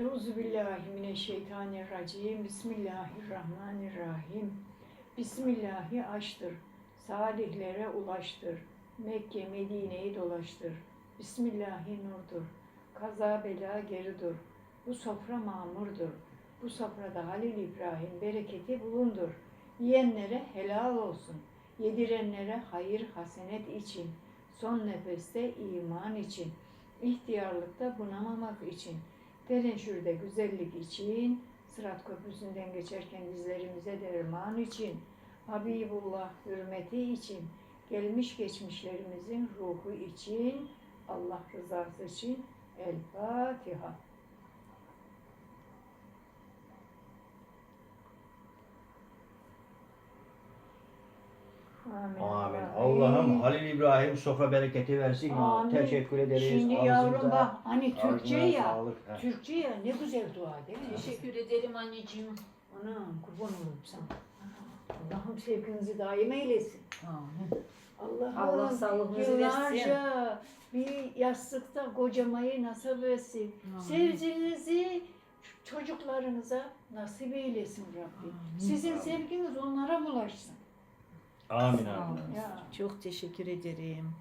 Euzu billahi mineşşeytanirracim. Bismillahirrahmanirrahim. Bismillahi açtır. Salihlere ulaştır. Mekke Medine'yi dolaştır. Bismillahi nurdur. Kaza bela geri dur. Bu sofra mamurdur. Bu sofrada Halil İbrahim bereketi bulundur. Yiyenlere helal olsun. Yedirenlere hayır hasenet için. Son nefeste iman için. İhtiyarlıkta bunamamak için. Teneşürde güzellik için, Sırat Köprüsü'nden geçerken dizlerimize derman için, Habibullah hürmeti için, gelmiş geçmişlerimizin ruhu için, Allah rızası için El Fatiha. Amin. Amin. Allah'ım Halil İbrahim sofra bereketi versin. Amin. Teşekkür ederiz. Şimdi yavrum bak hani Türkçe ya. sağlık. Türkçe ya ne güzel dua değil mi? Teşekkür ederim anneciğim. Anam kurban olurum sana. Allah'ım sevginizi daim eylesin. Amin. Allah'ım Allah sağlığınızı yıllarca bir yastıkta kocamayı nasip etsin. Amin. Sevginizi çocuklarınıza nasip eylesin Rabbim. Amin. Sizin sevginiz onlara bulaşsın. Amin amin. Çok teşekkür ederim.